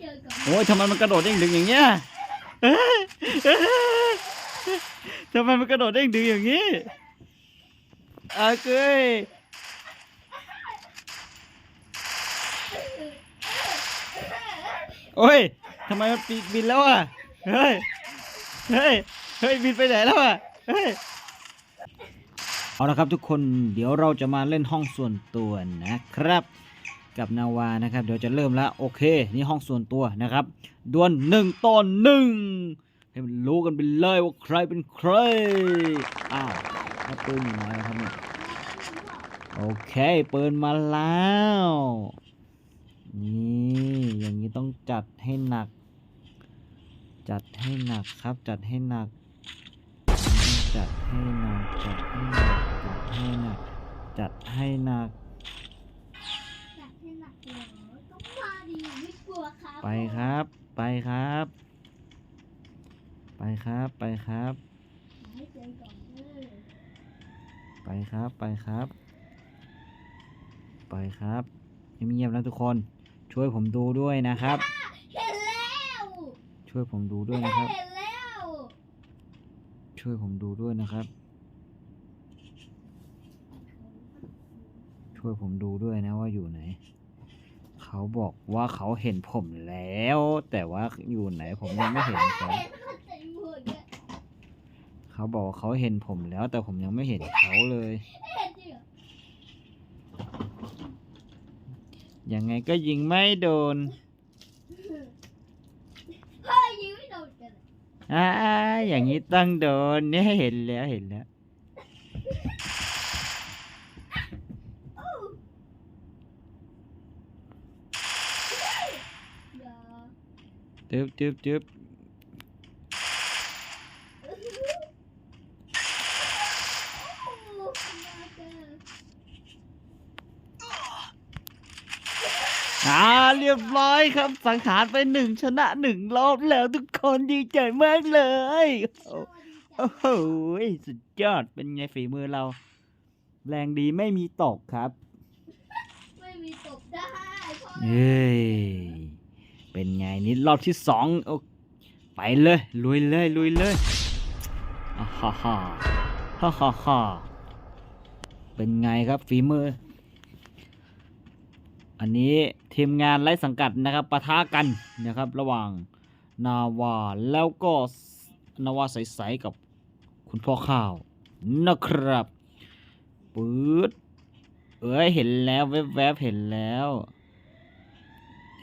เจอก่อนโอ้ยทำไมมันกระโดดเด้งดึงอย่างเงี้ยเอ้ยเอ้ยทำไมมันกระโดดเด้งดึงอย่างงี้อาเกยโอ้ยทำไมมันปีกบินแล้วอะ เฮ้ย เฮ้ย เฮ้ย บินไปไหนแล้วอะ เฮ้ย เอาละครับทุกคน เดี๋ยวเราจะมาเล่นห้องส่วนตัวนะครับ กับนาวานะครับ เดี๋ยวจะเริ่มแล้วโอเค นี่ห้องส่วนตัวนะครับดวลหนึ่งต่อหนึ่งให้มันรู้กันไปเลยว่าใครเป็นใครอ้าวแล้วปืนอยู่ไหนครับเนี่ยโอเคปืนมาแล้วนี่อย่างนี้ต้องจัดให้หนัก จัดให้หนักครับ จัดให้หนัก จัดให้หนักจัดให้หนักจัดให้หนักจัดให้หนัก ไปครับ ไปครับ ไปครับ ไปครับให้เจอก่อนเออไปครับ ไปครับ ไปครับเงียบๆนะทุกคน ช่วยผมดูด้วยนะครับ เห็นแล้วช่วยผมดูด้วยนะครับ เห็นแล้ว ช่วยผมดูด้วยนะครับ ช่วยผมดูด้วยนะว่าอยู่ไหน เขาบอกว่าเขาเห็นผมแล้ว แต่ว่าอยู่ไหนผมยังไม่เห็นเขาเห็นเขาใจหมดเลยเขาบอกว่าเขาเห็นผมแล้ว แต่ผมยังไม่เห็นเขาเลยเห็นจริงเหรอยังไงก็ยิงไม่โดนเฮ้ยยิงไม่โดนกันอ่าอย่างนี้ต้องโดนเนี่ยเห็นแล้วเห็นแล้ว อย่า จึ๊บจึ๊บจึ๊บโอ้มาเจออ่าเรียบร้อยครับสังหารไปหนึ่งชนะหนึ่งรอบแล้วทุกคนดีใจมากเลย โอ้โหสุดยอดเป็นไงฝีมือเรา แรงดีไม่มีตกครับ ไม่มีตบได้พ่อเฮ้ย เป็นไงนี่รอบที่สองโอไปเลยลุยเลยลุยเลยฮ่าฮ่าฮ่าฮ่าฮ่าเป็นไงครับฝีมือ อันนี้ทีมงานไร้สังกัดนะครับปะทะกันนะครับ ระหว่างนาวาแล้วก็นาวาใสๆกับคุณพ่อข้าวนะครับปื๊ดเอ้ยเห็นแล้วแวบๆเห็นแล้ว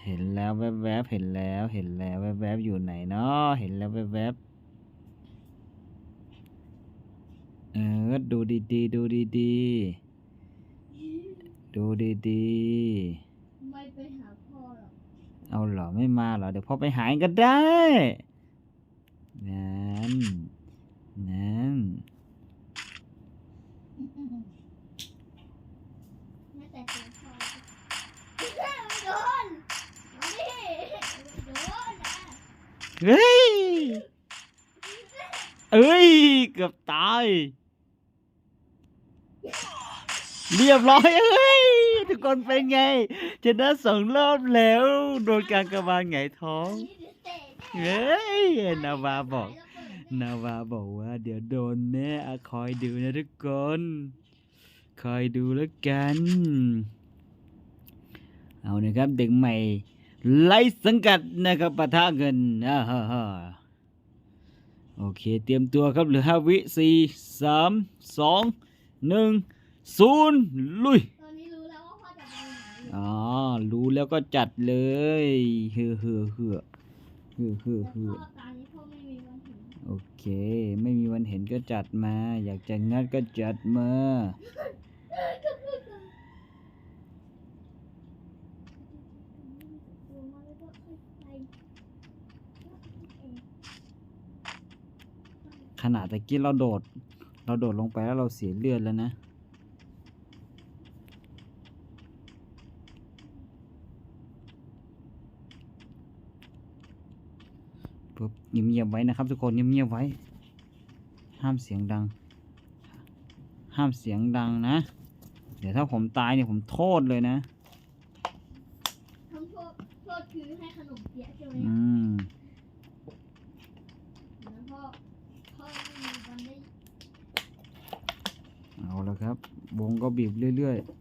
เห็นแล้วแวบๆเห็นแล้ว เห็นแล้วแวบๆอยู่ไหนเนาะเห็นแล้วแวบๆเออดูดีๆดูดีๆดูดีไม่ไปหาพ่อหรอกๆเอาเหรอไม่มาเหรอเดี๋ยวพ่อไปหายก็ได้นั่นนั่น แม้แต่ตัวพ่อไม่โดนมาดิไม่โดนนะ เฮ้ย เอ้ย เกือบตาย เรียบร้อยเอ้ย ทุกคนเป็นไงชนะสองรอบแล้ว โดนการกระบาลไงท้อง เฮ้ย นาวาบอก นาวาบอกว่า เดี๋ยวโดนแน่อะคอยดูนะทุกคน คอยดูแล้วกัน เอานะครับเด็กใหม่ ไล่สังกัดนะครับปะทะเงินอ่าฮ่าฮ่าโอเค เตรียมตัวครับเหลือห้าวิสี่สามสองหนึ่งศูนย์ลุยตอนนี้รู้แล้วว่าพ่อจะไปไหนอ๋อรู้แล้วก็จัดเลยเฮือเฮือเฮือเฮือเฮือแต่เฮือพ่อตอนนี้พ่อไม่มีวันเห็นโอเค ไม่มีวันเห็นก็จัดมา อยากจะงัดก็จัดมา ขนาดตะกี้เราโดด เราโดดลงไปแล้วเราเสียเลือดแล้วนะ ปุ๊บเงียบๆไว้นะครับทุกคนเงียบๆไว้ ห้ามเสียงดัง ห้ามเสียงดังนะ เดี๋ยวถ้าผมตายเนี่ยผมโทษเลยนะทำโทษโทษคือให้ขนมเปี๊ยะใช่ไหมอืม แล้วพ่ เอาละครับ วงก็บีบเรื่อยๆ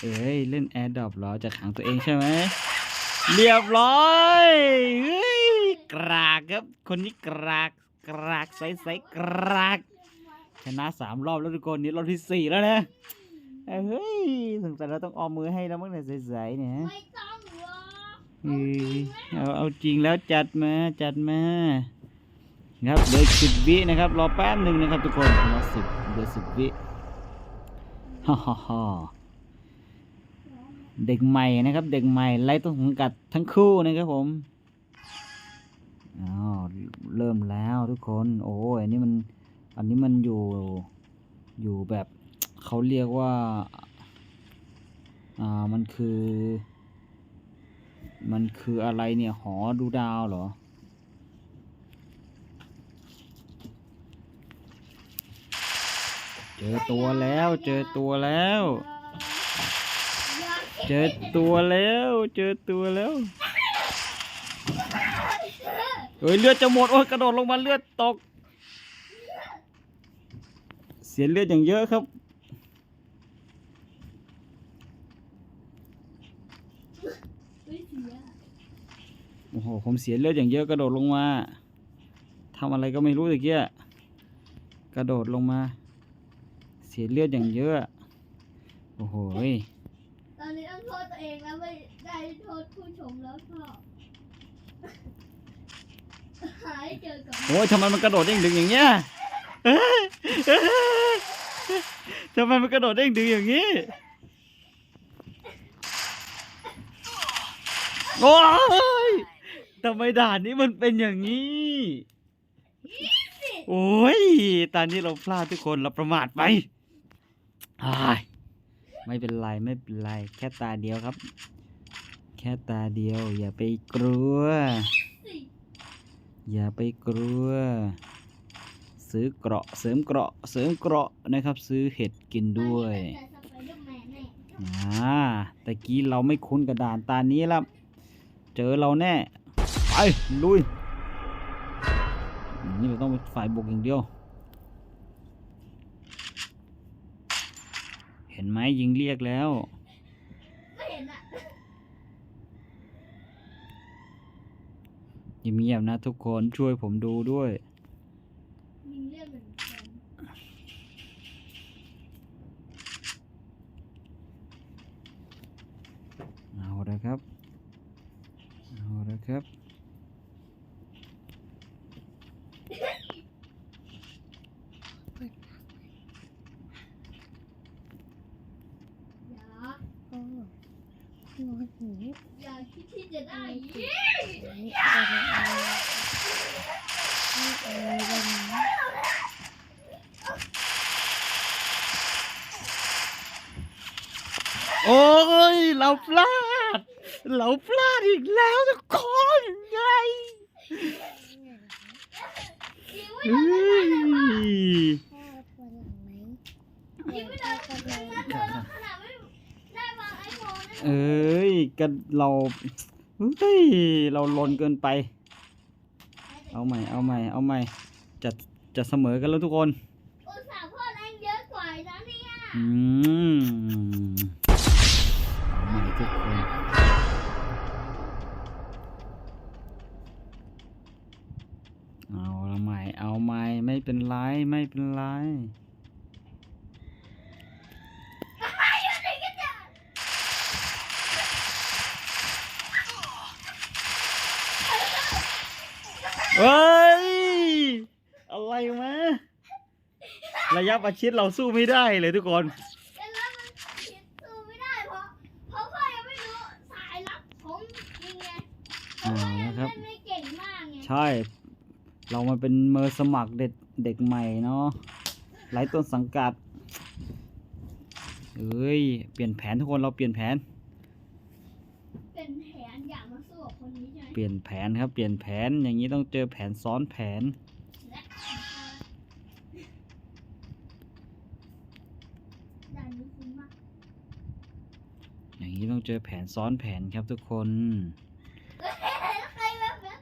เอ้ย เล่นแอร์ดรอปเหรอ จะขังตัวเองใช่ไหม เรียบร้อยเฮ้ยกรากครับ คนนี้กรากกรากใสๆกรากชนะสามรอบแล้วทุกคนนี้รอบที่สี่แล้วนะเฮ้ยสงสัยเราต้องออมมือให้แล้วมั้งเนี่ยใสๆเนี่ย อ้ยเอาเอาจริงแล้วจัดมาจัดมาครับเดี๋ยวสิบวินะครับ รอแป๊บหนึ่งนะครับทุกคนรอสิบเดี๋ยวสิบวิฮ่าฮ่าฮ่าเด็กใหม่นะครับ เด็กใหม่ไล่ต้นสังกัดทั้งคู่นะครับผมอ้าวเริ่มแล้วทุกคน โอ้ยอันนี้มัน อันนี้มันอยู่อยู่แบบเขาเรียกว่า อ่ามันคือ มันคืออะไรเนี่ย หอดูดาวเหรอ เจอตัวแล้ว เจอตัวแล้ว เจอตัวแล้ว เจอตัวแล้วเฮ้ยเลือดจะหมดโอ้ยกระโดดลงมาเลือดตก เสียเลือดอย่างเยอะครับ ไม่เสีย โอ้โห ผมเสียเลือดอย่างเยอะกระโดดลงมาทำอะไรก็ไม่รู้ตะเกียกระโดดลงมา เสียเลือดอย่างเยอะ โอ้โหยตอนนี้ต้องโทษตัวเองแล้วไม่ได้โทษผู้ชมแล้วพ่อหายเจอก่อนโอ้ยทำไมมันกระโดดเด้งดึงอย่างเงี้ยเอ้ยเอ้ยทำไมมันกระโดดเด้งดึงอย่างงี้โอ้ย ทำไมด่านนี้มันเป็นอย่างนี้ โอ้ย ตอนนี้เราพลาดทุกคนเราประมาทไปอ้ายไม่เป็นไรไม่เป็นไร แค่ตาเดียวครับ แค่ตาเดียว อย่าไปกลัวสิอย่าไปกลัว ซื้อเกราะเสริมเกราะเสริมเกราะนะครับ ซื้อเห็ดกินด้วยแต่สไปเดอร์แมนแน่อ่าตะกี้เราไม่คุ้นกับด่านตานี้แล้วเจอเราแน่ไป ลุย นี่เราต้องฝ่ายบุกอย่างเดียว เห็นไหมยิงเรียกแล้วไม่เห็นอะเงียบนะทุกคนช่วยผมดูด้วยยิงเลือดเหมือนกันเอาละครับ เอาละครับ อย่าโอ้หนูหูอย่าคิดที่จะได้นี่เรนี่เป็นะโอ้ย เราพลาด เราพลาดอีกแล้วทุกคนไง ยิงไม่ เฮ้ โดนเลยนะ ย พ่ อปวดหลังไหมยิงไม่โดนปวดหลังนะเธอขนาดไม่ได้วางไอโฟนนะเอ้ยกันเราเฮ้ยเราลนเกินไป เอาใหม่ เอาใหม่ เอาใหม่ จะจะเสมอกันแล้วทุกคนอุตส่าห์พ่อแรงเยอะกว่านะเนี่ยอืม เอาละใหม่ เอาใหม่ ไม่เป็นไร ไม่เป็นไรเฮ้ย อะไรมะระยะประชิดเราสู้ไม่ได้เลยทุกคนแต่ เพราะเพราะพ่อยังไม่รู้สายลับของจริงไงเพราะพ่อยังอ่านะครับเล่นไม่เก่งมากไงใช่เรามาเป็นมือสมัครเด็กเด็กใหม่เนาะไร้ต้นสังกัดเอ้ย เปลี่ยนแผนทุกคนเราเปลี่ยนแผน เป็นแผนอยากมาสู้กับคนนี้ใช่ไหมเปลี่ยนแผนครับ เปลี่ยนแผนอย่างนี้ต้องเจอแผนซ้อนแผน และด่านนี้คุ้มมาก อย่างนี้ต้องเจอแผนซ้อนแผนครับทุกคน ใครแบบนั้น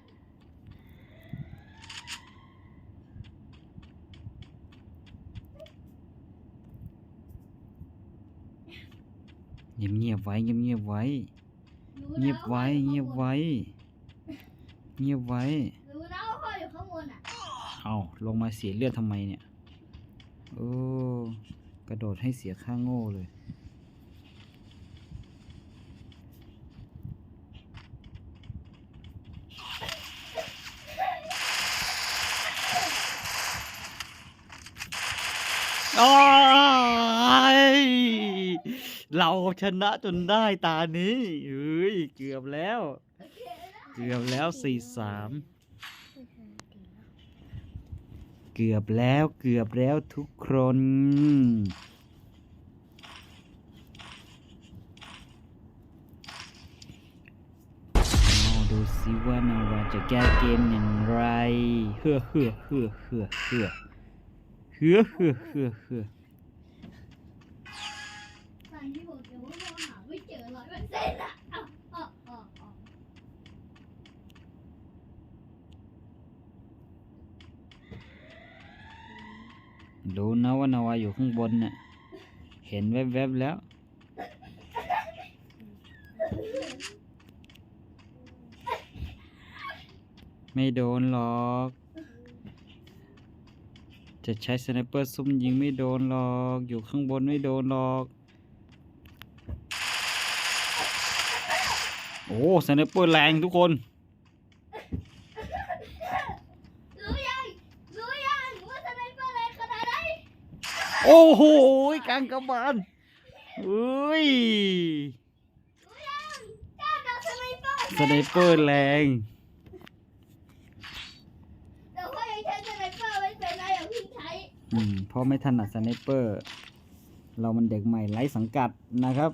เงียบเงียบๆไว้เงียบเงียบๆไว้รู้เงียบนะไว้ เงียบไว้ เงียบไว้รู้นะว่าพ่ออยู่ข้างบนอะเอาลงมาเสียเลือดทำไมเนี่ยโอ้กระโดดให้เสียค่าโง่เลยโอ้ย เราชนะจนได้ตานี้เฮ้ยเกือบแล้ว เกือบแล้วสี่สามเกือบแล้วเกือบแล้วทุกคนเอาดูสิว่านาวาจะแก้เกมอย่างไร เฮือเฮือเฮือเฮือเฮือเฮือเฮือเฮือเฮือ ตอนที่บอกเดี๋ยวว่าพ่อหาไม่เจอร้อยเปอร์เซ็นต์อะเอาเอาเอาเอา รู้นะว่านาวาอยู่ข้างบนน่ะเห็นแวบๆแล้ว ไม่โดนหรอก จะใช้สไนเปอร์ซุ่มยิงไม่โดนหรอก อยู่ข้างบนไม่โดนหรอก โอ้สไนเปอร์แรงทุกคน รู้ยังรู้ยังว่าสไนเปอร์อะไรขนาดไหน โอ้โหกลางกระบาลเฮ้ยรู้ยังเจ้าดาวสไนเปอร์แรงแต่พ่อยังใช้สไนเปอร์ไม่เป็นไรอย่าเพิ่ใช้อืมเพราะไม่ถนัดสไนเปอร์ เรามันเด็กใหม่ไร้สังกัดนะครับ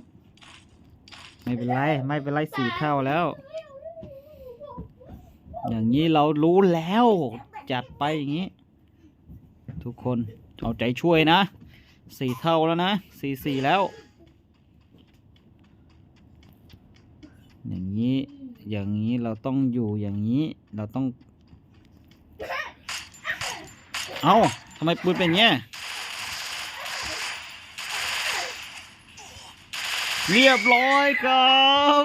ไม่เป็นไรไม่เป็นไรสี่เท่าแล้ว อย่างนี้เรารู้แล้ว จัดไปอย่างนี้ ทุกคนเอาใจช่วยนะ สี่เท่าแล้วนะสี่สี่แล้ว อย่างนี้ อย่างนี้เราต้องอยู่อย่างนี้ เราต้อง เอ้าทำไมปืนเป็นเงี้ย เรียบร้อยครับ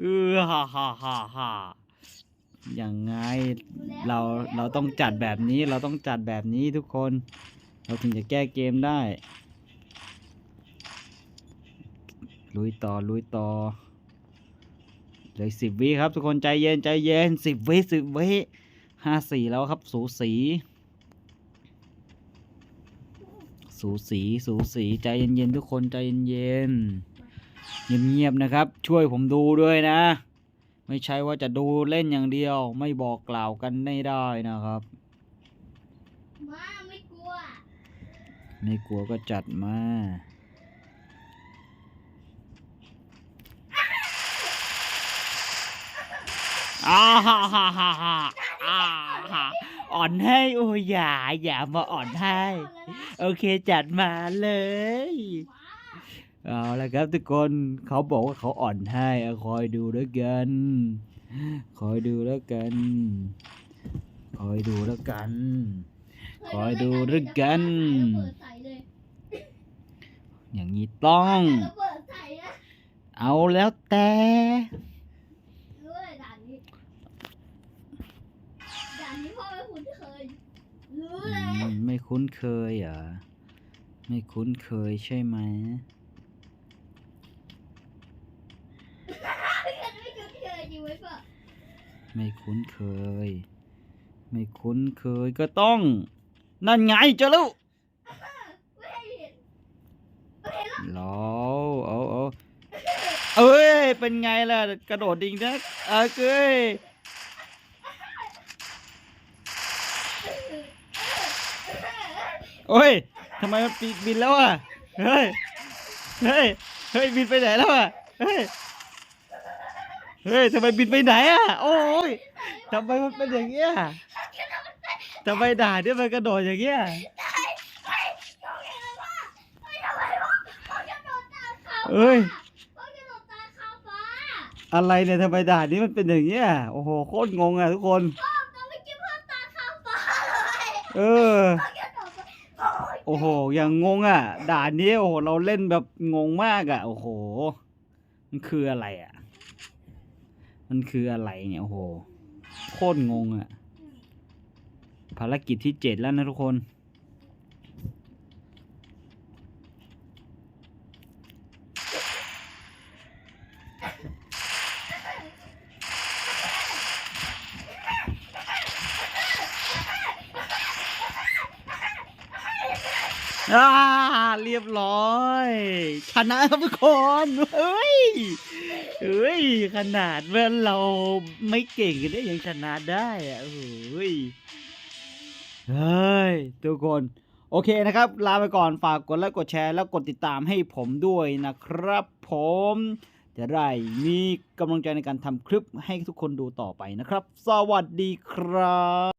เออฮ่าฮ่าฮ่าฮ่า ยังไง เราเราต้องจัดแบบนี้เราต้องจัดแบบนี้ทุกคน เราถึงจะแก้เกมได้ ลุยต่อลุยต่อเลยสิบวิครับ ทุกคนใจเย็นใจเย็นสิบวิสิบวิห้าสี่แล้วครับ สูสี สูสีสูสีใจเย็นๆทุกคนใจเย็นๆเงียบๆนะครับ ช่วยผมดูด้วยนะ ไม่ใช่ว่าจะดูเล่นอย่างเดียว ไม่บอกกล่าวกันไม่ได้นะครับมาไม่กลัว ไม่กลัวก็จัดมาอ่าฮ่าฮ่าฮ่าฮ่าอ่าฮ่าอ่อนให้โอ้ยอย่าอย่ามาอ่อนให้ โอเคจัดมาเลย เอาละครับทุกคนเขาบอกว่าเขาอ่อนให้เอาคอยดูแล้วกัน คอยดูแล้วกัน คอยดูแล้วกัน คอยดูแล้วกันเปิดใส่เลยอย่างนี้ต้องแล้วเปิดใส่นะเอาแล้วแต่รู้เลยด่านนี้ด่านนี้พ่อไม่คุ้นเคยรู้อืเลยมไม่คุ้นเคยเหรอ ไม่คุ้นเคยใช่ไหมไม่คุ้นเคยจริง ไม่คุ้นเคย ไม่คุ้นเคยก็ต้อง นั่นไงเจอแล้วไม่ให้เห็นไม่เห็นหรอกรอเอาเอาเอ้ย เป็นไงล่ะ กระโดดดิ่งนะเอ้ยโอ้ยทำไมมันปีกบินแล้วอะ เฮ้ย เฮ้ย เฮ้ย บินไปไหนแล้วอะ เฮ้ย เฮ้ยทำไมบินไปไหนอะ โอ้ยทำไมมันเป็นอย่างเงี้ยทำไมด่าเนี่ยมันกระโดดอย่างเงี้ยไม่ทำไมวะไม่ทำไมวะพ่อจะโดนด่าเอ้ยอะโดดตายคาฟ้าอะไรเนี่ยทำไมด่านี้มันเป็นอย่างเงี้ย โอ้โหโคตรงงอะทุกคนเมื่อกี้พ่อตายคาฟ้าเลยเออ โอ้โหอย่างงงอะ ด่านนี้โอ้โห เราเล่นแบบงงมากอะ โอ้โห มันคืออะไรอะ มันคืออะไรเนี่ยโอ้โห โคตรงงอะภารกิจที่เจ็ดแล้วนะทุกคน อ่าเรียบร้อย ชนะครับทุกคนเฮ้ยเฮ้ย ขนาดว่าเราไม่เก่งกันได้ยังชนะได้อะเฮ้ยเฮ้ยทุกคน โอเคนะครับ ลาไปก่อนฝากกดไลค์กดแชร์แล้วกดติดตามให้ผมด้วยนะครับ ผมจะได้มีกำลังใจในการทำคลิปให้ทุกคนดูต่อไปนะครับ สวัสดีครับ